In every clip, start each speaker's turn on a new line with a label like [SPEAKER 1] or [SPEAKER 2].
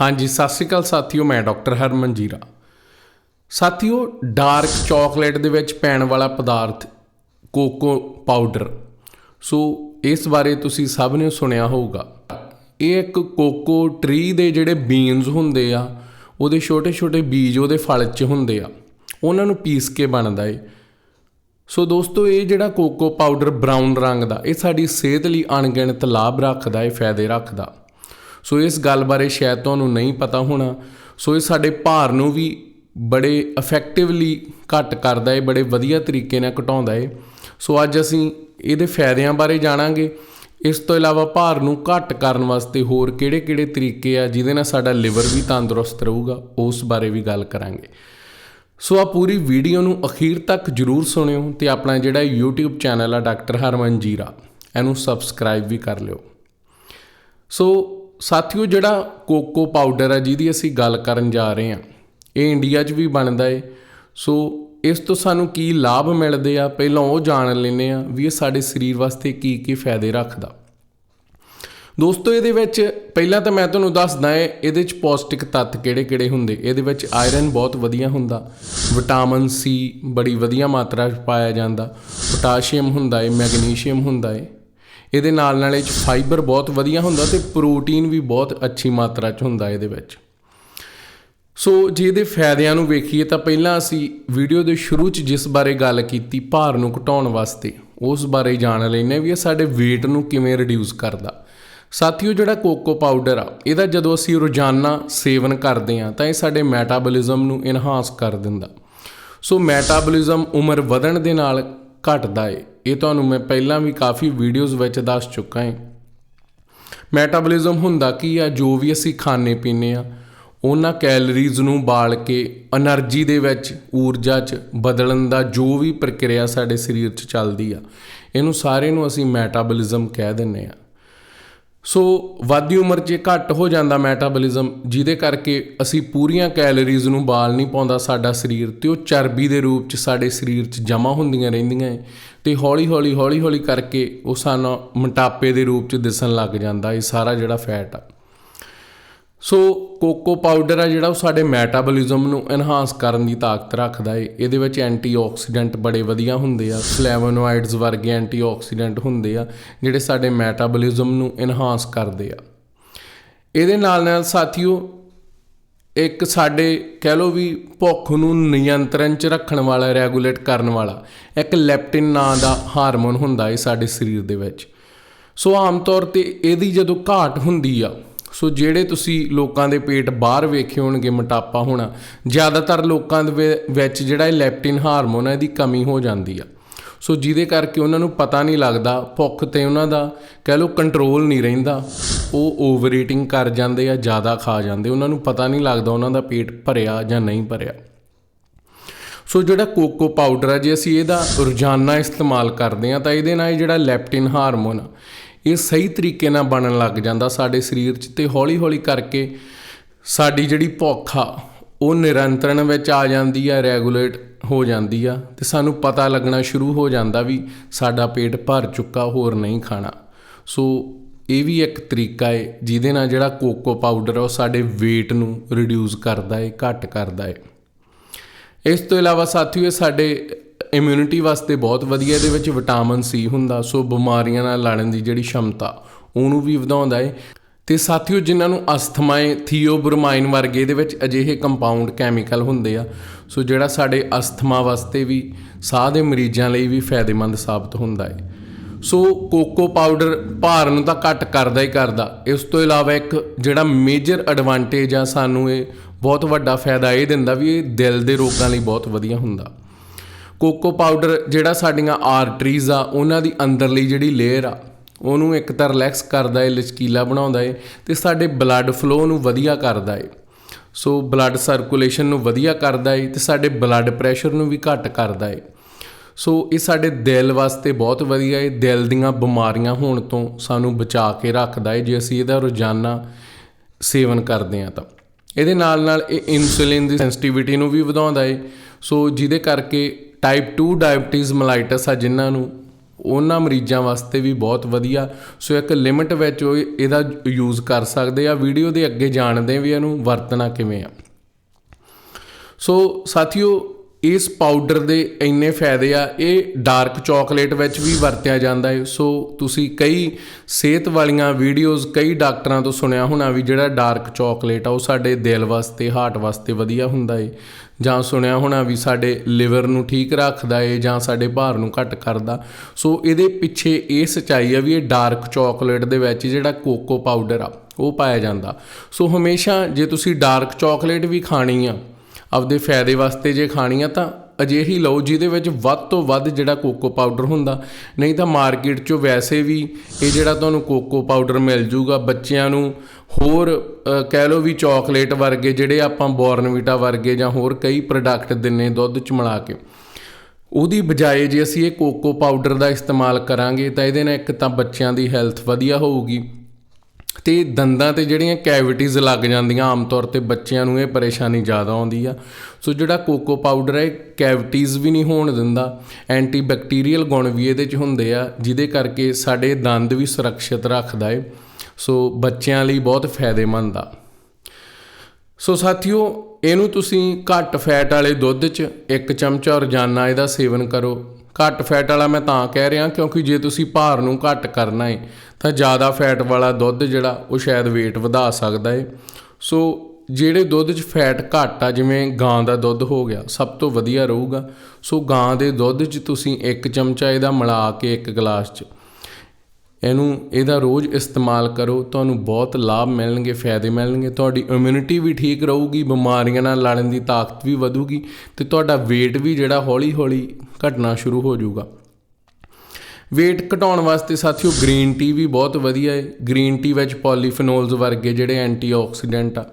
[SPEAKER 1] ਹਾਂਜੀ, ਸਤਿ ਸ਼੍ਰੀ ਅਕਾਲ ਸਾਥੀਓ, ਮੈਂ ਡਾਕਟਰ ਹਰਮਨ ਜੀਰਾ। ਸਾਥੀਓ, ਡਾਰਕ ਚਾਕਲੇਟ ਦੇ ਵਿੱਚ ਪੈਣ ਵਾਲਾ ਪਦਾਰਥ ਕੋਕੋ ਪਾਊਡਰ। ਸੋ, ਇਸ ਬਾਰੇ ਤੁਸੀਂ ਸਭ ਨੇ ਸੁਣਿਆ ਹੋਊਗਾ। ਇਹ ਇੱਕ ਕੋਕੋ ਟਰੀ ਦੇ ਜਿਹੜੇ ਬੀਨਸ ਹੁੰਦੇ ਆ, ਉਹਦੇ ਛੋਟੇ-ਛੋਟੇ ਬੀਜ ਉਹਦੇ ਫਲ 'ਚ ਹੁੰਦੇ ਆ। ਉਹਨਾਂ ਨੂੰ ਪੀਸ ਕੇ ਬਣਦਾ ਏ। ਸੋ ਦੋਸਤੋ, ਇਹ ਜਿਹੜਾ ਕੋਕੋ ਪਾਊਡਰ ਬਰਾਊਨ ਰੰਗ ਦਾ, ਇਹ ਸਾਡੀ ਸਿਹਤ ਲਈ ਅਣਗਿਣਤ ਲਾਭ ਰੱਖਦਾ ਏ, ਫਾਇਦੇ ਰੱਖਦਾ। ਸੋ ਇਸ ਗੱਲ ਬਾਰੇ ਸ਼ਾਇਦ ਤੁਹਾਨੂੰ ਨਹੀਂ ਪਤਾ ਹੋਣਾ। ਸੋ ਇਹ ਸਾਡੇ ਭਾਰ ਨੂੰ ਵੀ ਬੜੇ ਇਫੈਕਟਿਵਲੀ ਘਟ ਕਰਦਾ ਏ, ਬੜੇ ਵਧੀਆ ਤਰੀਕੇ ਨਾਲ ਘਟਾਉਂਦਾ ਏ। ਸੋ ਅੱਜ ਅਸੀਂ ਇਹਦੇ ਫਾਇਦਿਆਂ ਬਾਰੇ ਜਾਣਾਂਗੇ। ਇਸ ਤੋਂ ਇਲਾਵਾ ਭਾਰ ਨੂੰ ਘਟ ਕਰਨ ਵਾਸਤੇ ਹੋਰ ਕਿਹੜੇ-ਕਿਹੜੇ ਤਰੀਕੇ ਆ ਜਿਹਦੇ ਨਾਲ ਸਾਡਾ ਲਿਵਰ ਵੀ ਤੰਦਰੁਸਤ ਰਹੂਗਾ, ਉਸ ਬਾਰੇ ਵੀ ਗੱਲ ਕਰਾਂਗੇ। ਸੋ ਆ ਪੂਰੀ ਵੀਡੀਓ ਨੂੰ ਅਖੀਰ ਤੱਕ ਜਰੂਰ ਸੁਣਿਓ ਤੇ ਆਪਣਾ ਜਿਹੜਾ YouTube ਚੈਨਲ ਆ ਡਾਕਟਰ ਹਰਮਨ ਜੀਰਾ ਇਹਨੂੰ ਸਬਸਕ੍ਰਾਈਬ ਵੀ ਕਰ ਲਿਓ। ਸੋ ਸਾਥੀਓ, ਜਿਹੜਾ ਕੋਕੋ ਪਾਊਡਰ ਆ, ਜਿਹਦੀ ਅਸੀਂ ਗੱਲ ਕਰਨ ਜਾ ਰਹੇ ਹਾਂ, ਇਹ ਇੰਡੀਆ 'ਚ ਵੀ ਬਣਦਾ ਏ। ਸੋ, ਇਸ ਤੋਂ ਸਾਨੂੰ ਕੀ ਲਾਭ ਮਿਲਦੇ ਆ? ਪਹਿਲਾਂ ਉਹ ਜਾਣ ਲੈਨੇ ਆ ਵੀ ਇਹ ਸਾਡੇ ਸਰੀਰ ਵਾਸਤੇ ਕੀ ਕੀ ਫਾਇਦੇ ਰੱਖਦਾ। ਦੋਸਤੋ, ਇਹਦੇ ਵਿੱਚ ਪਹਿਲਾਂ ਤਾਂ ਮੈਂ ਤੁਹਾਨੂੰ ਦੱਸਦਾ ਏ, ਇਹਦੇ ਵਿੱਚ ਪੌਸ਼ਟਿਕ ਤੱਤ ਕਿਹੜੇ-ਕਿਹੜੇ ਹੁੰਦੇ? ਇਹਦੇ ਵਿੱਚ ਆਇਰਨ ਬਹੁਤ ਵਧੀਆ ਹੁੰਦਾ, ਵਿਟਾਮਿਨ ਸੀ ਬੜੀ ਵਧੀਆ ਮਾਤਰਾ 'ਚ ਪਾਇਆ ਜਾਂਦਾ, ਪੋਟਾਸ਼ੀਅਮ ਹੁੰਦਾ ਏ, ਮੈਗਨੀਸ਼ੀਅਮ ਹੁੰਦਾ ਏ। ਇਹਦੇ ਨਾਲ ਨਾਲ ਇਹ 'ਚ ਫਾਈਬਰ ਬਹੁਤ ਵਧੀਆ ਹੁੰਦਾ ਤੇ ਪ੍ਰੋਟੀਨ ਵੀ ਬਹੁਤ ਅੱਛੀ ਮਾਤਰਾ 'ਚ ਹੁੰਦਾ ਇਹਦੇ ਵਿੱਚ। ਸੋ ਜੇ ਇਹਦੇ ਫਾਇਦਿਆਂ ਨੂੰ ਵੇਖੀਏ ਤਾਂ ਪਹਿਲਾਂ ਅਸੀਂ ਵੀਡੀਓ ਦੇ ਸ਼ੁਰੂ 'ਚ ਜਿਸ ਬਾਰੇ ਗੱਲ ਕੀਤੀ ਭਾਰ ਨੂੰ ਘਟਾਉਣ ਵਾਸਤੇ, ਉਸ ਬਾਰੇ ਜਾਣ ਲੈਨੇ ਵੀ ਇਹ ਸਾਡੇ weight ਨੂੰ ਕਿਵੇਂ ਰਿਡਿਊਸ ਕਰਦਾ। ਸਾਥੀਓ ਜਿਹੜਾ ਕੋਕੋ ਪਾਊਡਰ ਆ, ਇਹਦਾ ਜਦੋਂ ਅਸੀਂ ਰੋਜ਼ਾਨਾ ਸੇਵਨ ਕਰਦੇ ਆ ਤਾਂ ਇਹ ਸਾਡੇ ਮੈਟਾਬੋਲਿਜ਼ਮ ਨੂੰ ਇਨਹਾਂਸ ਕਰ ਦਿੰਦਾ। ਸੋ ਮੈਟਾਬੋਲਿਜ਼ਮ ਉਮਰ ਵਧਣ ਦੇ ਨਾਲ ਘਟਦਾ ਏ। ਇਹ ਤੁਹਾਨੂੰ ਮੈਂ ਪਹਿਲਾਂ ਵੀ ਕਾਫੀ ਵੀਡੀਓਜ਼ ਵਿੱਚ ਦੱਸ ਚੁੱਕਾ ਹਾਂ ਮੈਟਾਬੋਲਿਜ਼ਮ ਹੁੰਦਾ ਕੀ ਆ? ਜੋ ਵੀ ਅਸੀਂ ਖਾਣੇ ਪੀਨੇ ਆ, ਉਹਨਾਂ ਕੈਲਰੀਜ਼ ਨੂੰ ਬਾਲ ਕੇ એનર્ਜੀ ਦੇ ਵਿੱਚ, ਊਰਜਾ 'ਚ ਬਦਲਣ ਦਾ ਜੋ ਵੀ ਪ੍ਰਕਿਰਿਆ ਸਾਡੇ ਸਰੀਰ 'ਚ ਚੱਲਦੀ ਆ, ਇਹਨੂੰ ਸਾਰੇ ਨੂੰ ਅਸੀਂ ਮੈਟਾਬੋਲਿਜ਼ਮ ਕਹਿ ਦਿੰਨੇ ਆ। ਸੋ ਵੱਧਦੀ ਉਮਰ 'ਚ ਘੱਟ ਹੋ ਜਾਂਦਾ ਮੈਟਾਬੋਲਿਜ਼ਮ ਜਿਹਦੇ ਕਰਕੇ ਅਸੀਂ ਪੂਰੀਆਂ ਕੈਲਰੀਜ਼ ਨੂੰ ਬਾਲ ਨਹੀਂ ਪਾਉਂਦਾ, ਸਾਡਾ ਸਰੀਰ ਤੇ ਉਹ ਚਰਬੀ ਦੇ ਰੂਪ 'ਚ ਸਾਡੇ ਸਰੀਰ 'ਚ ਜਮ੍ਹਾਂ ਹੁੰਦੀਆਂ ਰਹਿੰਦੀਆਂ ਏ। ਤੇ ਹੌਲੀ ਹੌਲੀ ਹੌਲੀ ਹੌਲੀ ਕਰਕੇ ਉਹ ਸਾਨੂੰ ਮੋਟਾਪੇ ਦੇ ਰੂਪ 'ਚ ਦਿਸਣ ਲੱਗ ਜਾਂਦਾ, ਇਹ ਸਾਰਾ ਜਿਹੜਾ ਫੈਟ ਆ। ਸੋ ਕੋਕੋ ਪਾਊਡਰ ਆ ਜਿਹੜਾ ਉਹ ਸਾਡੇ ਮੈਟਾਬੋਲਿਜ਼ਮ ਨੂੰ ਐਨਹਾਂਸ ਕਰਨ ਦੀ ਤਾਕਤ ਰੱਖਦਾ ਏ। ਇਹਦੇ ਵਿੱਚ ਐਂਟੀਆਕਸੀਡੈਂਟ ਬੜੇ ਵਧੀਆ ਹੁੰਦੇ ਆ। ਫਲੇਵੋਨੋਇਡਸ ਵਰਗੇ ਐਂਟੀਆਕਸੀਡੈਂਟ ਹੁੰਦੇ ਆ, ਜਿਹੜੇ ਸਾਡੇ ਮੈਟਾਬੋਲਿਜ਼ਮ ਨੂੰ ਐਨਹਾਂਸ ਕਰਦੇ ਆ। ਇਹਦੇ ਨਾਲ ਨਾਲ ਸਾਥੀਓ, ਇੱਕ ਸਾਡੇ ਕਹਿ ਲੋ ਵੀ ਭੁੱਖ ਨੂੰ ਨਿਯੰਤਰਣ 'ਚ ਰੱਖਣ ਵਾਲਾ ਰੈਗੂਲੇਟ ਕਰਨ ਵਾਲਾ, ਇੱਕ ਲੈਪਟਿਨ ਨਾਂ ਦਾ ਹਾਰਮੋਨ ਹੁੰਦਾ ਏ ਸਾਡੇ ਸਰੀਰ ਦੇ ਵਿੱਚ। ਸੋ ਆਮ ਤੌਰ ਤੇ ਇਹਦੀ ਜਦੋਂ ਘਾਟ ਹੁੰਦੀ ਆ ਸੋ ਜਿਹੜੇ ਤੁਸੀਂ ਲੋਕਾਂ ਦੇ ਪੇਟ ਬਾਹਰ ਵੇਖੇ ਹੋਣਗੇ ਮੋਟਾਪਾ ਹੋਣਾ, ਜ਼ਿਆਦਾਤਰ ਲੋਕਾਂ ਦੇ ਵਿੱਚ ਜਿਹੜਾ ਇਹ ਲੈਪਟਿਨ ਹਾਰਮੋਨ ਹੈ ਇਹਦੀ ਕਮੀ ਹੋ ਜਾਂਦੀ ਆ। ਸੋ ਜਿਹਦੇ ਕਰਕੇ ਉਹਨਾਂ ਨੂੰ ਪਤਾ ਨਹੀਂ ਲੱਗਦਾ, ਭੁੱਖ ਤੇ ਉਹਨਾਂ ਦਾ ਕਹਿ ਲਓ ਕੰਟਰੋਲ ਨਹੀਂ ਰਹਿੰਦਾ, ਉਹ ਓਵਰ ਈਟਿੰਗ ਕਰ ਜਾਂਦੇ ਆ, ਜ਼ਿਆਦਾ ਖਾ ਜਾਂਦੇ, ਉਹਨਾਂ ਨੂੰ ਪਤਾ ਨਹੀਂ ਲੱਗਦਾ ਉਹਨਾਂ ਦਾ ਪੇਟ ਭਰਿਆ ਜਾਂ ਨਹੀਂ ਭਰਿਆ। ਸੋ ਜਿਹੜਾ ਕੋਕੋ ਪਾਊਡਰ ਆ, ਜੇ ਅਸੀਂ ਇਹਦਾ ਰੋਜ਼ਾਨਾ ਇਸਤੇਮਾਲ ਕਰਦੇ ਆ, ਤਾਂ ਇਹਦੇ ਨਾਲ ਜਿਹੜਾ ਲੈਪਟਿਨ ਹਾਰਮੋਨ ਆ ਇਹ ਸਹੀ ਤਰੀਕੇ ਨਾਲ ਬਣਨ ਲੱਗ ਜਾਂਦਾ ਸਾਡੇ ਸਰੀਰ 'ਚ ਤੇ ਹੌਲੀ-ਹੌਲੀ ਕਰਕੇ ਸਾਡੀ ਜਿਹੜੀ ਭੁੱਖ ਆ, ਉਹ ਨਿਰੰਤਰਣ ਵਿੱਚ ਆ ਜਾਂਦੀ ਆ, ਰੈਗੂਲੇਟ ਹੋ ਜਾਂਦੀ ਆ ਤੇ ਸਾਨੂੰ ਪਤਾ ਲੱਗਣਾ ਸ਼ੁਰੂ ਹੋ ਜਾਂਦਾ ਵੀ ਸਾਡਾ ਪੇਟ ਭਰ ਚੁੱਕਾ, ਹੋਰ ਨਹੀਂ ਖਾਣਾ। ਸੋ ਇਹ ਵੀ ਇੱਕ ਤਰੀਕਾ ਹੈ ਜਿਹਦੇ ਨਾਲ ਜਿਹੜਾ ਕੋਕੋ ਪਾਊਡਰ ਆ, ਉਹ ਸਾਡੇ weight ਨੂੰ ਰਿਡਿਊਸ ਕਰਦਾ ਹੈ ਘੱਟ ਕਰਦਾ ਹੈ ਇਸ ਤੋਂ ਇਲਾਵਾ ਸਾਥੀਓ, ਇਹ ਸਾਡੇ ਇਮਿਊਨਿਟੀ ਵਾਸਤੇ ਬਹੁਤ ਵਧੀਆ, ਇਹਦੇ ਵਿੱਚ ਵਿਟਾਮਿਨ ਸੀ ਹੁੰਦਾ, ਸੋ ਬਿਮਾਰੀਆਂ ਨਾਲ ਲੜਨ ਦੀ ਜਿਹੜੀ ਸ਼ਮਤਾ, ਉਹਨੂੰ ਵੀ ਵਧਾਉਂਦਾ ਹੈ ਤੇ ਸਾਥੀਓ, ਜਿਨ੍ਹਾਂ ਨੂੰ ਅਸਥਮਾ ਹੈ ਥੀਓਬਰਮਾਈਨ ਵਰਗੇ ਇਹਦੇ ਵਿੱਚ ਅਜਿਹੇ ਕੰਪਾਊਂਡ ਕੈਮੀਕਲ ਹੁੰਦੇ ਆ, ਸੋ ਜਿਹੜਾ ਸਾਡੇ ਅਸਥਮਾ ਵਾਸਤੇ ਵੀ, ਸਾਹ ਦੇ ਮਰੀਜ਼ਾਂ ਲਈ ਵੀ ਫਾਇਦੇਮੰਦ ਸਾਬਤ ਹੁੰਦਾ ਹੈ ਸੋ ਕੋਕੋ ਪਾਊਡਰ ਭਾਰ ਨੂੰ ਤਾਂ ਘੱਟ ਕਰਦਾ ਹੀ ਕਰਦਾ, ਇਸ ਤੋਂ ਇਲਾਵਾ ਇੱਕ ਜਿਹੜਾ ਮੇਜਰ ਐਡਵਾਂਟੇਜ ਆ ਸਾਨੂੰ ਇਹ, ਬਹੁਤ ਵੱਡਾ ਫਾਇਦਾ ਇਹ ਦਿੰਦਾ ਵੀ ਇਹ ਦਿਲ ਦੇ ਰੋਗਾਂ ਲਈ ਬਹੁਤ ਵਧੀਆ ਹੁੰਦਾ। ਕੋਕੋ ਪਾਊਡਰ ਜਿਹੜਾ ਸਾਡੀਆਂ ਆਰਟਰੀਜ਼ ਆ, ਉਹਨਾਂ ਦੀ ਅੰਦਰਲੀ ਜਿਹੜੀ ਲੇਅਰ ਆ, ਉਹਨੂੰ ਇੱਕ ਤਾਂ ਰਿਲੈਕਸ ਕਰਦਾ ਏ, ਲਚਕੀਲਾ ਬਣਾਉਂਦਾ ਏ ਤੇ ਸਾਡੇ ਬਲੱਡ ਫਲੋ ਨੂੰ ਵਧੀਆ ਕਰਦਾ ਏ। ਸੋ ਬਲੱਡ ਸਰਕੂਲੇਸ਼ਨ ਨੂੰ ਵਧੀਆ ਕਰਦਾ ਏ ਤੇ ਸਾਡੇ ਬਲੱਡ ਪ੍ਰੈਸ਼ਰ ਨੂੰ ਵੀ ਘੱਟ ਕਰਦਾ ਏ। ਸੋ ਇਹ ਸਾਡੇ ਦਿਲ ਵਾਸਤੇ ਬਹੁਤ ਵਧੀਆ ਏ, ਦਿਲ ਦੀਆਂ ਬਿਮਾਰੀਆਂ ਹੋਣ ਤੋਂ ਸਾਨੂੰ ਬਚਾ ਕੇ ਰੱਖਦਾ ਏ, ਜੇ ਅਸੀਂ ਇਹਦਾ ਰੋਜ਼ਾਨਾ ਸੇਵਨ ਕਰਦੇ ਆ ਤਾਂ। ਇਹਦੇ ਨਾਲ ਨਾਲ ਇਹ ਇਨਸੂਲਿਨ ਦੀ ਸੈਂਸਿਟੀਵਿਟੀ ਨੂੰ ਵੀ ਵਧਾਉਂਦਾ ਏ। ਸੋ ਜਿਹਦੇ ਕਰਕੇ ਟਾਈਪ 2 ਡਾਇਬੀਟੀਜ਼ ਮਲਾਈਟਸ ਆ, ਜਿਨ੍ਹਾਂ ਨੂੰ ਉਹਨਾਂ ਮਰੀਜ਼ਾਂ ਵਾਸਤੇ ਵੀ ਬਹੁਤ ਵਧੀਆ। ਸੋ ਇੱਕ ਲਿਮਿਟ ਵਿੱਚ ਉਹ ਇਹਦਾ ਯੂਜ਼ ਕਰ ਸਕਦੇ ਆ। ਵੀਡੀਓ ਦੇ ਅੱਗੇ ਜਾਣਦੇ ਵੀ ਇਹਨੂੰ ਵਰਤਣਾ ਕਿਵੇਂ ਆ। ਸੋ ਸਾਥੀਓ ਇਸ ਪਾਊਡਰ ਦੇ ਇੰਨੇ ਫਾਇਦੇ ਆ, ਇਹ ਡਾਰਕ ਚਾਕਲੇਟ ਵਿੱਚ ਵੀ ਵਰਤਿਆ ਜਾਂਦਾ ਹੈ। ਸੋ ਤੁਸੀਂ ਕਈ ਸਿਹਤ ਵਾਲੀਆਂ ਵੀਡੀਓਜ਼ ਕਈ ਡਾਕਟਰਾਂ ਤੋਂ ਸੁਣਿਆ ਹੋਣਾ ਵੀ ਜਿਹੜਾ ਡਾਰਕ ਚਾਕਲੇਟ ਆ, ਉਹ ਸਾਡੇ ਦਿਲ ਵਾਸਤੇ ਹਾਰਟ ਵਾਸਤੇ ਵਧੀਆ ਹੁੰਦਾ ਏ। ਜਾਂ ਸੁਣਿਆ ਹੋਣਾ ਵੀ ਸਾਡੇ ਲਿਵਰ ਨੂੰ ਠੀਕ ਰੱਖਦਾ ਏ, ਜਾਂ ਸਾਡੇ ਭਾਰ ਨੂੰ ਘੱਟ ਕਰਦਾ। ਸੋ ਇਹਦੇ ਪਿੱਛੇ ਇਹ ਸਚਾਈ ਆ ਵੀ ਇਹ ਡਾਰਕ ਚਾਕਲੇਟ ਦੇ ਵਿੱਚ ਜਿਹੜਾ ਕੋਕੋ ਪਾਊਡਰ ਆ, ਉਹ ਪਾਇਆ ਜਾਂਦਾ। ਸੋ ਹਮੇਸ਼ਾ ਜੇ ਤੁਸੀਂ ਡਾਰਕ ਚਾਕਲੇਟ ਵੀ ਖਾਣੀ ਆ ਆਪਦੇ ਫਾਇਦੇ ਵਾਸਤੇ ਜੇ ਖਾਣੀ ਆ ਤਾਂ ਅਜਿਹੀ ਲਓ ਜਿਹਦੇ ਵਿੱਚ ਵੱਧ ਤੋਂ ਵੱਧ ਜਿਹੜਾ ਕੋਕੋ ਪਾਊਡਰ ਹੁੰਦਾ। ਨਹੀਂ ਤਾਂ ਮਾਰਕੀਟ 'ਚੋਂ ਵੈਸੇ ਵੀ ਇਹ ਜਿਹੜਾ ਤੁਹਾਨੂੰ ਕੋਕੋ ਪਾਊਡਰ ਮਿਲ ਜੂਗਾ ਬੱਚਿਆਂ ਨੂੰ, ਹੋਰ ਕਹਿ ਲਓ ਵੀ ਚਾਕਲੇਟ ਵਰਗੇ ਜਿਹੜੇ ਆਪਾਂ ਬੋਰਨਵੀਟਾ ਵਰਗੇ ਜਾਂ ਹੋਰ ਕਈ ਪ੍ਰੋਡਕਟ ਦਿੰਨੇ ਦੁੱਧ 'ਚ ਮਿਲਾ ਕੇ। ਉਹਦੀ ਬਜਾਏ ਜੇ ਅਸੀਂ ਇਹ ਕੋਕੋ ਪਾਊਡਰ ਦਾ ਇਸਤੇਮਾਲ ਕਰਾਂਗੇ ਤਾਂ ਇਹਦੇ ਨਾਲ ਇੱਕ ਤਾਂ ਬੱਚਿਆਂ ਦੀ ਹੈਲਥ ਵਧੀਆ ਹੋਊਗੀ। ਤੇ ਦੰਦਾਂ ਤੇ ਜਿਹੜੀਆਂ ਕੈਵਿਟੀਜ਼ ਲੱਗ ਜਾਂਦੀਆਂ, ਆਮ ਤੌਰ ਤੇ ਬੱਚਿਆਂ ਨੂੰ ਇਹ ਪਰੇਸ਼ਾਨੀ ਜ਼ਿਆਦਾ ਆਉਂਦੀ ਆ। ਸੋ ਜਿਹੜਾ ਕੋਕੋ ਪਾਊਡਰ ਹੈ ਕੈਵਿਟੀਜ਼ ਵੀ ਨਹੀਂ ਹੋਣ ਦਿੰਦਾ। ਐਂਟੀ ਬੈਕਟੀਰੀਅਲ ਗੁਣ ਵੀ ਇਹਦੇ 'ਚ ਹੁੰਦੇ ਆ, ਜਿਹਦੇ ਕਰਕੇ ਸਾਡੇ ਦੰਦ ਵੀ ਸੁਰੱਖਿਅਤ ਰੱਖਦਾ ਏ। ਸੋ ਬੱਚਿਆਂ ਲਈ ਬਹੁਤ ਫਾਇਦੇਮੰਦ ਆ। ਸੋ ਸਾਥੀਓ, ਇਹਨੂੰ ਤੁਸੀਂ ਘੱਟ ਫੈਟ ਵਾਲੇ ਦੁੱਧ 'ਚ ਇੱਕ ਚਮਚਾ ਰੋਜ਼ਾਨਾ ਇਹਦਾ ਸੇਵਨ ਕਰੋ। ਘੱਟ ਫੈਟ ਵਾਲਾ ਮੈਂ ਤਾਂ ਕਹਿ ਰਿਹਾ, ਕਿਉਂਕਿ ਜੇ ਤੁਸੀਂ ਭਾਰ ਨੂੰ ਘੱਟ ਕਰਨਾ ਹੈ ਤਾਂ ਜ਼ਿਆਦਾ ਫੈਟ ਵਾਲਾ ਦੁੱਧ ਜਿਹੜਾ, ਉਹ ਸ਼ਾਇਦ weight ਵਧਾ ਸਕਦਾ ਹੈ ਸੋ ਜਿਹੜੇ ਦੁੱਧ 'ਚ ਫੈਟ ਘੱਟ ਆ, ਜਿਵੇਂ ਗਾਂ ਦਾ ਦੁੱਧ ਹੋ ਗਿਆ, ਸਭ ਤੋਂ ਵਧੀਆ ਰਹੂਗਾ। ਸੋ ਗਾਂ ਦੇ ਦੁੱਧ 'ਚ ਤੁਸੀਂ ਇੱਕ ਚਮਚਾ ਇਹਦਾ ਮਿਲਾ ਕੇ ਇੱਕ ਗਲਾਸ 'ਚ, ਇਹਨੂੰ, ਇਹਦਾ ਰੋਜ਼ ਇਸਤੇਮਾਲ ਕਰੋ, ਤੁਹਾਨੂੰ ਬਹੁਤ ਲਾਭ ਮਿਲਣਗੇ, ਫਾਇਦੇ ਮਿਲਣਗੇ, ਤੁਹਾਡੀ ਇਮਿਊਨਿਟੀ ਵੀ ਠੀਕ ਰਹੂਗੀ, ਬਿਮਾਰੀਆਂ ਨਾਲ ਲੜਨ ਦੀ ਤਾਕਤ ਵੀ ਵਧੂਗੀ, ਤੇ ਤੁਹਾਡਾ weight ਵੀ ਜਿਹੜਾ ਹੌਲੀ-ਹੌਲੀ ਘਟਣਾ ਸ਼ੁਰੂ ਹੋ ਜਾਊਗਾ। weight ਘਟਾਉਣ ਵਾਸਤੇ ਸਾਥੀਓ ਗ੍ਰੀਨ ਟੀ ਵੀ ਬਹੁਤ ਵਧੀਆ ਹੈ ਗ੍ਰੀਨ ਟੀ ਵਿੱਚ ਪੋਲੀਫੀਨੋਲਸ ਵਰਗੇ ਜਿਹੜੇ ਐਂਟੀਆਕਸੀਡੈਂਟ ਆ,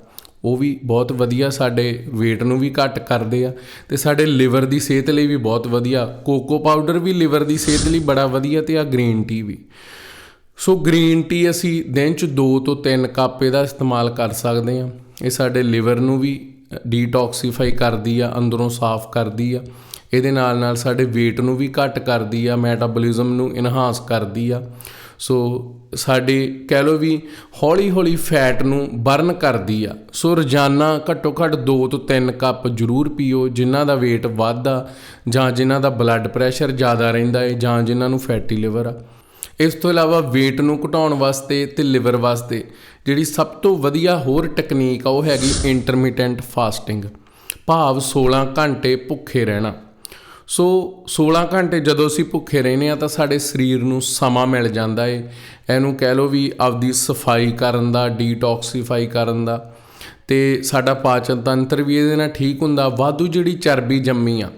[SPEAKER 1] ਉਹ ਵੀ ਬਹੁਤ ਵਧੀਆ ਸਾਡੇ weight ਨੂੰ ਵੀ ਘੱਟ ਕਰਦੇ ਆ ਤੇ ਸਾਡੇ ਲਿਵਰ ਦੀ ਸਿਹਤ ਲਈ ਵੀ ਬਹੁਤ ਵਧੀਆ। ਕੋਕੋ ਪਾਊਡਰ ਵੀ ਲਿਵਰ ਦੀ ਸਿਹਤ ਲਈ ਬੜਾ ਵਧੀਆ ਤੇ ਆ ਗ੍ਰੀਨ ਟੀ ਵੀ। ਸੋ ਗ੍ਰੀਨ ਟੀ ਅਸੀਂ ਦਿਨ ਚ 2 ਤੋਂ 3 ਕੱਪ ਇਹਦਾ ਇਸਤੇਮਾਲ ਕਰ ਸਕਦੇ ਹਾਂ ਇਹ ਸਾਡੇ ਲਿਵਰ ਨੂੰ ਵੀ ਡੀਟੌਕਸੀਫਾਈ ਕਰਦੀ ਆ, ਅੰਦਰੋਂ ਸਾਫ਼ ਕਰਦੀ ਆ। ਇਹਦੇ ਨਾਲ ਨਾਲ ਸਾਡੇ weight ਨੂੰ ਵੀ ਘੱਟ ਕਰਦੀ ਆ ਮੈਟਾਬੋਲਿਜ਼ਮ ਨੂੰ ਇਨਹਾਂਸ ਕਰਦੀ ਆ। ਸੋ ਸਾਡੇ ਕਹਿ ਲਓ ਵੀ ਹੌਲੀ ਹੌਲੀ ਫੈਟ ਨੂੰ ਬਰਨ ਕਰਦੀ ਆ। ਸੋ ਰੋਜ਼ਾਨਾ ਘੱਟੋ ਘੱਟ 2 ਤੋਂ 3 ਕੱਪ ਜ਼ਰੂਰ ਪੀਓ, ਜਿਨ੍ਹਾਂ ਦਾ weight ਵੱਧਦਾ ਜਾਂ ਜਿਨ੍ਹਾਂ ਦਾ ਬਲੱਡ ਪ੍ਰੈਸ਼ਰ ਜ਼ਿਆਦਾ ਰਹਿੰਦਾ ਹੈ ਜਾਂ ਜਿਨ੍ਹਾਂ ਨੂੰ ਫੈਟੀ ਲਿਵਰ ਆ। ਇਸ ਤੋਂ ਇਲਾਵਾ weight ਨੂੰ ਘਟਾਉਣ ਵਾਸਤੇ ਤੇ ਲਿਵਰ ਵਾਸਤੇ ਜਿਹੜੀ ਸਭ ਤੋਂ ਵਧੀਆ ਹੋਰ ਟੈਕਨੀਕ ਆ, ਉਹ ਹੈਗੀ ਇੰਟਰਮਿਟੈਂਟ ਫਾਸਟਿੰਗ ਭਾਵ 16 ਘੰਟੇ ਭੁੱਖੇ ਰਹਿਣਾ। ਸੋ 16 ਘੰਟੇ ਜਦੋਂ ਅਸੀਂ ਭੁੱਖੇ ਰਹਿੰਦੇ ਆ ਤਾਂ ਸਾਡੇ ਸਰੀਰ ਨੂੰ ਸਮਾਂ ਮਿਲ ਜਾਂਦਾ ਏ। ਇਹਨੂੰ ਕਹਿ ਲਓ ਵੀ ਆਪਦੀ ਸਫ਼ਾਈ ਕਰਨ ਦਾ ਡੀਟੌਕਸੀਫਾਈ ਕਰਨ ਦਾ। ਤੇ ਸਾਡਾ ਪਾਚਨ ਤੰਤਰ ਵੀ ਇਹਦੇ ਨਾਲ ਠੀਕ ਹੁੰਦਾ, ਵਾਧੂ ਜਿਹੜੀ ਚਰਬੀ ਜੰਮੀ ਆ,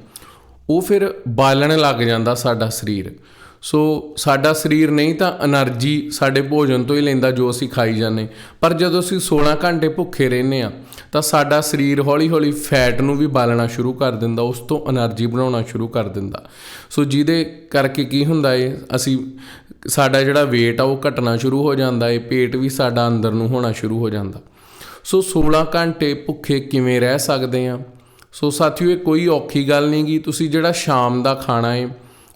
[SPEAKER 1] ਉਹ ਫਿਰ ਬਾਲਣ ਲੱਗ ਜਾਂਦਾ ਸਾਡਾ ਸਰੀਰ। ਸੋ ਸਾਡਾ ਸਰੀਰ ਨਹੀਂ ਤਾਂ એનર્ਜੀ ਸਾਡੇ ਭੋਜਨ ਤੋਂ ਹੀ ਲੈਂਦਾ ਜੋ ਅਸੀਂ ਖਾਈ ਜਾਂਦੇ। ਪਰ ਜਦੋਂ ਅਸੀਂ 16 ਘੰਟੇ ਭੁੱਖੇ ਰਹਿੰਦੇ ਆ ਤਾਂ ਸਾਡਾ ਸਰੀਰ ਹੌਲੀ-ਹੌਲੀ ਫੈਟ ਨੂੰ ਵੀ ਬਾਲਣਾ ਸ਼ੁਰੂ ਕਰ ਦਿੰਦਾ, ਉਸ ਤੋਂ એનર્ਜੀ ਬਣਾਉਣਾ ਸ਼ੁਰੂ ਕਰ ਦਿੰਦਾ। ਸੋ ਜਿਹਦੇ ਕਰਕੇ ਕੀ ਹੁੰਦਾ ਏ, ਅਸੀਂ ਸਾਡਾ ਜਿਹੜਾ weight ਆ ਉਹ ਘਟਣਾ ਸ਼ੁਰੂ ਹੋ ਜਾਂਦਾ ਏ, ਪੇਟ ਵੀ ਸਾਡਾ ਅੰਦਰ ਨੂੰ ਹੋਣਾ ਸ਼ੁਰੂ ਹੋ ਜਾਂਦਾ। ਸੋ 16 ਘੰਟੇ ਭੁੱਖੇ ਕਿਵੇਂ ਰਹਿ ਸਕਦੇ ਆ ਸੋ ਸਾਥੀਓ, ਇਹ ਕੋਈ ਔਖੀ ਗੱਲ ਨਹੀਂ ਗਈ ਤੁਸੀਂ ਜਿਹੜਾ ਸ਼ਾਮ ਦਾ ਖਾਣਾ ਏ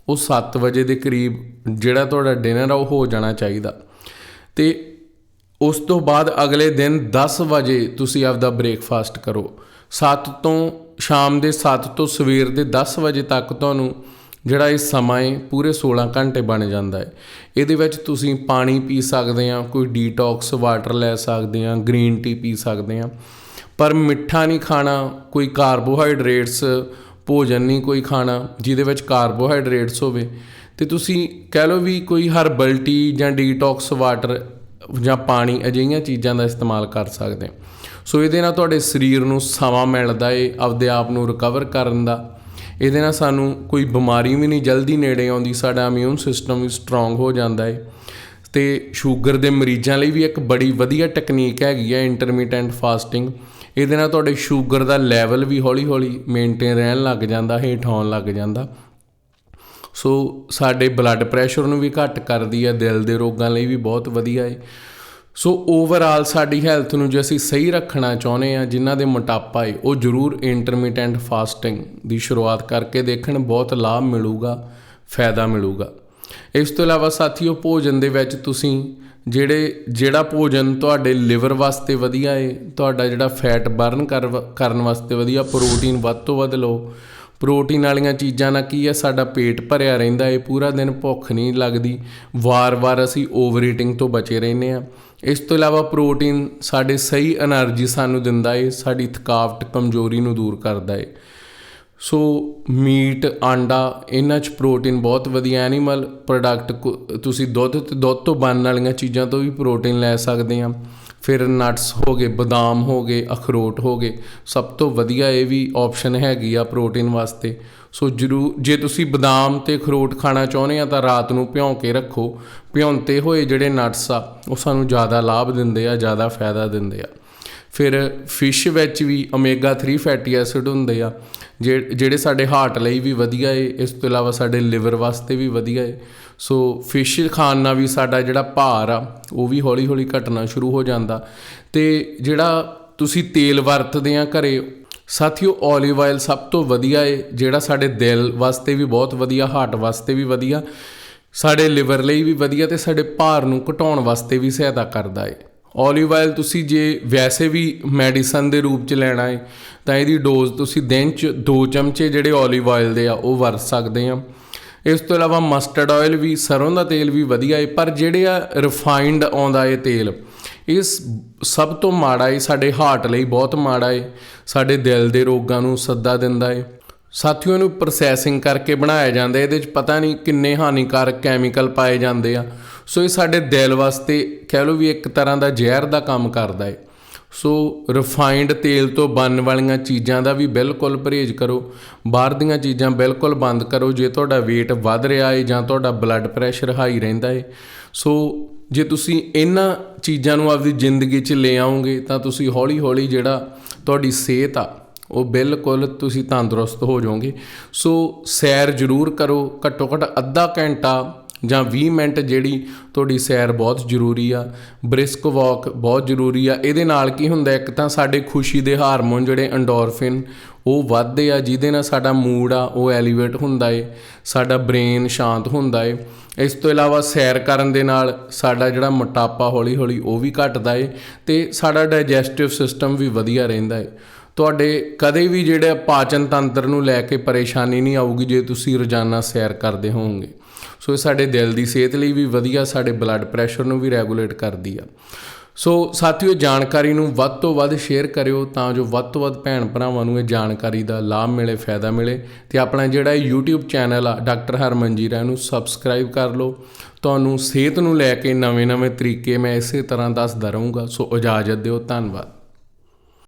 [SPEAKER 1] ਉਹ 7 ਵਜੇ ਦੇ ਕਰੀਬ ਜਿਹੜਾ ਤੁਹਾਡਾ ਡਿਨਰ ਆ, ਉਹ ਹੋ ਜਾਣਾ ਚਾਹੀਦਾ। ਤੇ ਉਸ ਤੋਂ ਬਾਅਦ ਅਗਲੇ ਦਿਨ 10 ਵਜੇ ਤੁਸੀਂ ਆਪਦਾ ਬ੍ਰੇਕਫਾਸਟ ਕਰੋ। 7 ਤੋਂ ਸ਼ਾਮ ਦੇ 7 ਤੋਂ ਸਵੇਰ ਦੇ 10 ਵਜੇ ਤੱਕ ਤੁਹਾਨੂੰ ਜਿਹੜਾ ਇਹ ਸਮਾਂ ਹੈ ਪੂਰੇ 16 ਘੰਟੇ ਬਣ ਜਾਂਦਾ ਹੈ ਇਹਦੇ ਵਿੱਚ ਤੁਸੀਂ ਪਾਣੀ ਪੀ ਸਕਦੇ ਆ, ਕੋਈ ਡੀਟੌਕਸ ਵਾਟਰ ਲੈ ਸਕਦੇ ਆ ਗ੍ਰੀਨ ਟੀ ਪੀ ਸਕਦੇ ਆ। ਪਰ ਮਿੱਠਾ ਨਹੀਂ ਖਾਣਾ, ਕੋਈ ਕਾਰਬੋਹਾਈਡਰੇਟਸ ਭੋਜਨ ਨਹੀਂ, ਕੋਈ ਖਾਣਾ, ਜਿਹਦੇ ਵਿੱਚ ਕਾਰਬੋਹਾਈਡਰੇਟਸ ਹੋਵੇ। ਤੇ ਤੁਸੀਂ ਕਹਿ ਲਓ ਵੀ ਕੋਈ ਹਰਬਲ ਟੀ ਜਾਂ ਡੀਟੌਕਸ ਵਾਟਰ ਜਾਂ ਪਾਣੀ ਅਜਿਹੀਆਂ ਚੀਜ਼ਾਂ ਦਾ ਇਸਤੇਮਾਲ ਕਰ ਸਕਦੇ। ਸੋ ਇਹਦੇ ਨਾਲ ਤੁਹਾਡੇ ਸਰੀਰ ਨੂੰ ਸਮਾਂ ਮਿਲਦਾ ਏ, ਆਪਦੇ ਆਪ ਨੂੰ ਰਿਕਵਰ ਕਰਨ ਦਾ। ਇਹਦੇ ਨਾਲ ਸਾਨੂੰ ਕੋਈ ਬਿਮਾਰੀ ਵੀ ਨਹੀਂ, ਜਲਦੀ ਨੇੜੇ ਆਉਂਦੀ, ਸਾਡਾ ਇਮਿਊਨ ਸਿਸਟਮ ਵੀ ਸਟਰੋਂਗ ਹੋ ਜਾਂਦਾ ਏ। ਤੇ ਸ਼ੂਗਰ ਦੇ ਮਰੀਜ਼ਾਂ ਲਈ ਵੀ ਇੱਕ ਬੜੀ ਵਧੀਆ ਟੈਕਨੀਕ ਹੈਗੀ ਹੈ ਇੰਟਰਮਿਟੈਂਟ ਫਾਸਟਿੰਗ ਇਹਦੇ ਨਾਲ ਤੁਹਾਡੇ ਸ਼ੂਗਰ ਦਾ ਲੈਵਲ ਵੀ ਹੌਲੀ-ਹੌਲੀ ਮੇਨਟੇਨ ਰਹਿਣ ਲੱਗ ਜਾਂਦਾ, ਹੇਠ ਆਉਣ ਲੱਗ ਜਾਂਦਾ। ਸੋ ਸਾਡੇ ਬਲੱਡ ਪ੍ਰੈਸ਼ਰ ਨੂੰ ਵੀ ਘੱਟ ਕਰਦੀ ਹੈ ਦਿਲ ਦੇ ਰੋਗਾਂ ਲਈ ਵੀ ਬਹੁਤ ਵਧੀਆ ਹੈ ਸੋ ਓਵਰਆਲ ਸਾਡੀ ਹੈਲਥ ਨੂੰ ਜੇ ਅਸੀਂ ਸਹੀ ਰੱਖਣਾ ਚਾਹੁੰਦੇ ਆ, ਜਿਨ੍ਹਾਂ ਦੇ ਮੋਟਾਪਾ ਹੈ ਉਹ ਜ਼ਰੂਰ ਇੰਟਰਮਿਟੈਂਟ ਫਾਸਟਿੰਗ ਦੀ ਸ਼ੁਰੂਆਤ ਕਰਕੇ ਦੇਖਣ, ਬਹੁਤ ਲਾਭ ਮਿਲੂਗਾ, ਫਾਇਦਾ ਮਿਲੂਗਾ। ਇਸ ਤੋਂ ਇਲਾਵਾ ਸਾਥੀਓ, ਭੋਜਨ ਦੇ ਵਿੱਚ ਤੁਸੀਂ ਜਿਹੜੇ, ਜਿਹੜਾ ਭੋਜਨ ਤੁਹਾਡੇ ਲਿਵਰ ਵਾਸਤੇ ਵਧੀਆ ਏ, ਤੁਹਾਡਾ ਜਿਹੜਾ ਫੈਟ ਬਰਨ ਕਰਨ ਵਾਸਤੇ ਵਧੀਆ ਪ੍ਰੋਟੀਨ ਵੱਧ ਤੋਂ ਵੱਧ ਲਓ। ਪ੍ਰੋਟੀਨ ਵਾਲੀਆਂ ਚੀਜ਼ਾਂ ਨਾਲ ਕੀ ਹੈ ਸਾਡਾ ਪੇਟ ਭਰਿਆ ਰਹਿੰਦਾ ਏ, ਪੂਰਾ ਦਿਨ ਭੁੱਖ ਨਹੀਂ ਲੱਗਦੀ। ਵਾਰ-ਵਾਰ ਅਸੀਂ ਓਵਰ ਈਟਿੰਗ ਤੋਂ ਬਚੇ ਰਹਿੰਦੇ ਆ। ਇਸ ਤੋਂ ਇਲਾਵਾ ਪ੍ਰੋਟੀਨ ਸਾਡੇ ਸਹੀ એનર્ਜੀ ਸਾਨੂੰ ਦਿੰਦਾ ਏ, ਸਾਡੀ ਥਕਾਵਟ, ਕਮਜ਼ੋਰੀ ਨੂੰ ਦੂਰ ਕਰਦਾ ਏ। ਸੋ ਮੀਟ, ਆਂਡਾ, ਇਹਨਾਂ 'ਚ ਪ੍ਰੋਟੀਨ ਬਹੁਤ ਵਧੀਆ ਐਨੀਮਲ ਪ੍ਰੋਡਕਟ ਤੁਸੀਂ ਦੁੱਧ ਤੇ ਦੁੱਧ ਤੋਂ ਬਣਨ ਵਾਲੀਆਂ ਚੀਜ਼ਾਂ ਤੋਂ ਵੀ ਪ੍ਰੋਟੀਨ ਲੈ ਸਕਦੇ ਆ ਫਿਰ ਨਟਸ ਹੋ ਗਏ, ਬਦਾਮ ਹੋ ਗਏ, ਅਖਰੋਟ ਹੋ ਗਏ। ਸਭ ਤੋਂ ਵਧੀਆ ਇਹ ਵੀ ਆਪਸ਼ਨ ਹੈਗੀ ਆ ਪ੍ਰੋਟੀਨ ਵਾਸਤੇ। ਸੋ ਜਰੂਰ, ਜੇ ਤੁਸੀਂ ਬਦਾਮ ਤੇ ਅਖਰੋਟ ਖਾਣਾ ਚਾਹੁੰਦੇ ਆ ਤਾਂ ਰਾਤ ਨੂੰ ਭਿਉਂ ਕੇ ਰੱਖੋ। ਭਿਉਂਤੇ ਹੋਏ ਜਿਹੜੇ ਨਟਸ ਆ, ਉਹ ਸਾਨੂੰ ਜ਼ਿਆਦਾ ਲਾਭ ਦਿੰਦੇ ਆ, ਜ਼ਿਆਦਾ ਫਾਇਦਾ ਦਿੰਦੇ ਆ। ਫਿਰ ਫਿਸ਼ ਵਿੱਚ ਵੀ ਓਮੇਗਾ 3 ਫੈਟੀ ਐਸਿਡ ਹੁੰਦੇ ਆ। ਜਿਹੜੇ ਸਾਡੇ ਹਾਰਟ ਲਈ ਵੀ ਵਧੀਆ ਏ, ਇਸ ਤੋਂ ਇਲਾਵਾ ਸਾਡੇ ਲਿਵਰ ਵਾਸਤੇ ਵੀ ਵਧੀਆ ਏ। ਸੋ ਫਿਸ਼ ਖਾਣ ਨਾਲ ਵੀ ਸਾਡਾ ਜਿਹੜਾ ਭਾਰ ਆ, ਉਹ ਵੀ ਹੌਲੀ ਹੌਲੀ ਘਟਣਾ ਸ਼ੁਰੂ ਹੋ ਜਾਂਦਾ। ਤੇ ਜਿਹੜਾ ਤੁਸੀਂ ਤੇਲ ਵਰਤਦੇ ਆ ਘਰੇ, ਸਾਥੀਓ ਓਲੀਵ ਆਇਲ ਸਭ ਤੋਂ ਵਧੀਆ ਏ, ਜਿਹੜਾ ਸਾਡੇ ਦਿਲ ਵਾਸਤੇ ਵੀ ਬਹੁਤ ਵਧੀਆ ਹਾਰਟ ਵਾਸਤੇ ਵੀ ਵਧੀਆ, ਸਾਡੇ ਲਿਵਰ ਲਈ ਵੀ ਵਧੀਆ ਤੇ ਸਾਡੇ ਭਾਰ ਨੂੰ ਘਟਾਉਣ ਵਾਸਤੇ ਵੀ ਸਹਾਇਤਾ ਕਰਦਾ ਏ। ਓਲੀਵ ਆਇਲ ਤੁਸੀਂ ਜੇ ਵੈਸੇ ਵੀ ਮੈਡੀਸਨ ਦੇ ਰੂਪ ਚ ਲੈਣਾ ਹੈ ਤਾਂ ਇਹਦੀ ਡੋਜ਼ ਤੁਸੀਂ ਦਿਨ ਚ 2 ਚਮਚੇ ਜਿਹੜੇ ਓਲੀਵ ਆਇਲ ਦੇ ਆ, ਉਹ ਵਰਤ ਸਕਦੇ ਆ। ਇਸ ਤੋਂ ਇਲਾਵਾ ਮਸਟਰਡ ਆਇਲ ਵੀ, ਸਰੋਂ ਦਾ ਤੇਲ ਵੀ ਵਧੀਆ ਹੈ ਪਰ ਜਿਹੜੇ ਆ ਰਿਫਾਈਨਡ ਆਉਂਦਾ ਇਹ ਤੇਲ, ਇਸ ਸਭ ਤੋਂ ਮਾੜਾ ਹੈ ਸਾਡੇ ਹਾਰਟ ਲਈ ਬਹੁਤ ਮਾੜਾ ਹੈ ਸਾਡੇ ਦਿਲ ਦੇ ਰੋਗਾਂ ਨੂੰ ਸੱਦਾ ਦਿੰਦਾ ਹੈ ਸਾਥੀਓ ਨੂੰ ਪ੍ਰੋਸੈਸਿੰਗ ਕਰਕੇ ਬਣਾਇਆ ਜਾਂਦਾ ਇਹਦੇ ਵਿੱਚ ਪਤਾ ਨਹੀਂ ਕਿੰਨੇ ਹਾਨੀਕਾਰਕ ਕੈਮੀਕਲ ਪਾਏ ਜਾਂਦੇ ਆ। ਸੋ ਇਹ ਸਾਡੇ ਦਿਲ ਵਾਸਤੇ ਕਹਿ ਲਓ ਵੀ ਇੱਕ ਤਰ੍ਹਾਂ ਦਾ ਜ਼ਹਿਰ ਦਾ ਕੰਮ ਕਰਦਾ ਹੈ ਸੋ ਰਿਫਾਈਨਡ ਤੇਲ ਤੋਂ ਬਣਨ ਵਾਲੀਆਂ ਚੀਜ਼ਾਂ ਦਾ ਵੀ ਬਿਲਕੁਲ ਪਰਹੇਜ਼ ਕਰੋ। ਬਾਹਰ ਦੀਆਂ ਚੀਜ਼ਾਂ ਬਿਲਕੁਲ ਬੰਦ ਕਰੋ। ਜੇ ਤੁਹਾਡਾ weight ਵੱਧ ਰਿਹਾ ਹੈ ਜਾਂ ਤੁਹਾਡਾ ਬਲੱਡ ਪ੍ਰੈਸ਼ਰ ਹਾਈ ਰਹਿੰਦਾ ਹੈ ਸੋ ਜੇ ਤੁਸੀਂ ਇਹਨਾਂ ਚੀਜ਼ਾਂ ਨੂੰ ਆਪਦੀ ਜ਼ਿੰਦਗੀ 'ਚ ਲੈ ਆਓਗੇ ਤਾਂ ਤੁਸੀਂ ਹੌਲੀ-ਹੌਲੀ ਜਿਹੜਾ ਤੁਹਾਡੀ ਸਿਹਤ ਆ, ਉਹ ਬਿਲਕੁਲ ਤੁਸੀਂ ਤੰਦਰੁਸਤ ਹੋ ਜਾਓਗੇ। ਸੋ ਸੈਰ ਜ਼ਰੂਰ ਕਰੋ। ਘੱਟੋ ਘੱਟ ਅੱਧਾ ਘੰਟਾ ਜਾਂ 20 ਮਿੰਟ ਜਿਹੜੀ ਤੁਹਾਡੀ ਸੈਰ ਬਹੁਤ ਜ਼ਰੂਰੀ ਆ, ਬ੍ਰਿਸਕ ਵਾਕ ਬਹੁਤ ਜ਼ਰੂਰੀ ਆ, ਇਹਦੇ ਨਾਲ ਕੀ ਹੁੰਦਾ, ਇੱਕ ਤਾਂ ਸਾਡੇ ਖੁਸ਼ੀ ਦੇ ਹਾਰਮੋਨ ਜਿਹੜੇ ਐਂਡੋਰਫਿਨ ਉਹ ਵੱਧਦੇ ਆ, ਜਿਹਦੇ ਨਾਲ ਸਾਡਾ ਮੂਡ ਆ, ਉਹ ਐਲੀਵੇਟ ਹੁੰਦਾ ਏ, ਸਾਡਾ ਬ੍ਰੇਨ ਸ਼ਾਂਤ ਹੁੰਦਾ ਏ। ਇਸ ਤੋਂ ਇਲਾਵਾ ਸੈਰ ਕਰਨ ਦੇ ਨਾਲ ਸਾਡਾ ਜਿਹੜਾ ਮੋਟਾਪਾ ਹੌਲੀ ਹੌਲੀ ਉਹ ਵੀ ਘਟਦਾ ਏ ਤੇ ਸਾਡਾ ਡਾਈਜੈਸਟਿਵ ਸਿਸਟਮ ਵੀ ਵਧੀਆ ਰਹਿੰਦਾ ਏ। ਤੁਹਾਡੇ ਕਦੇ ਵੀ ਜਿਹੜੇ ਪਾਚਨ ਤੰਤਰ ਨੂੰ ਲੈ ਕੇ ਪਰੇਸ਼ਾਨੀ ਨਹੀਂ ਆਊਗੀ ਜੇ ਤੁਸੀਂ ਰੋਜ਼ਾਨਾ ਸੈਰ ਕਰਦੇ ਹੋਵੋਗੇ। ਸੋ ਇਹ ਸਾਡੇ ਦਿਲ ਦੀ ਸਿਹਤ ਲਈ ਵੀ ਵਧੀਆ, ਸਾਡੇ ਬਲੱਡ ਪ੍ਰੈਸ਼ਰ ਨੂੰ ਵੀ ਰੈਗੂਲੇਟ ਕਰਦੀ ਆ। ਸੋ ਸਾਥੀਓ ਜਾਣਕਾਰੀ ਨੂੰ ਵੱਧ ਤੋਂ ਵੱਧ ਸ਼ੇਅਰ ਕਰਿਓ ਤਾਂ ਜੋ ਵੱਧ ਤੋਂ ਵੱਧ ਭੈਣ ਭਰਾਵਾਂ ਨੂੰ ਇਹ ਜਾਣਕਾਰੀ ਦਾ ਲਾਭ ਮਿਲੇ, ਫਾਇਦਾ ਮਿਲੇ। ਤੇ ਆਪਣਾ ਜਿਹੜਾ ਇਹ YouTube ਚੈਨਲ ਆ, ਡਾਕਟਰ ਹਰਮਨਜੀਰਾ ਨੂੰ ਸਬਸਕ੍ਰਾਈਬ ਕਰ ਲਓ। ਤੁਹਾਨੂੰ ਸਿਹਤ ਨੂੰ ਲੈ ਕੇ ਨਵੇਂ-ਨਵੇਂ ਤਰੀਕੇ ਮੈਂ ਇਸੇ ਤਰ੍ਹਾਂ ਦੱਸਦਾ ਰਹੂੰਗਾ। ਸੋ ਇਜਾਜ਼ਤ ਦਿਓ, ਧੰਨਵਾਦ।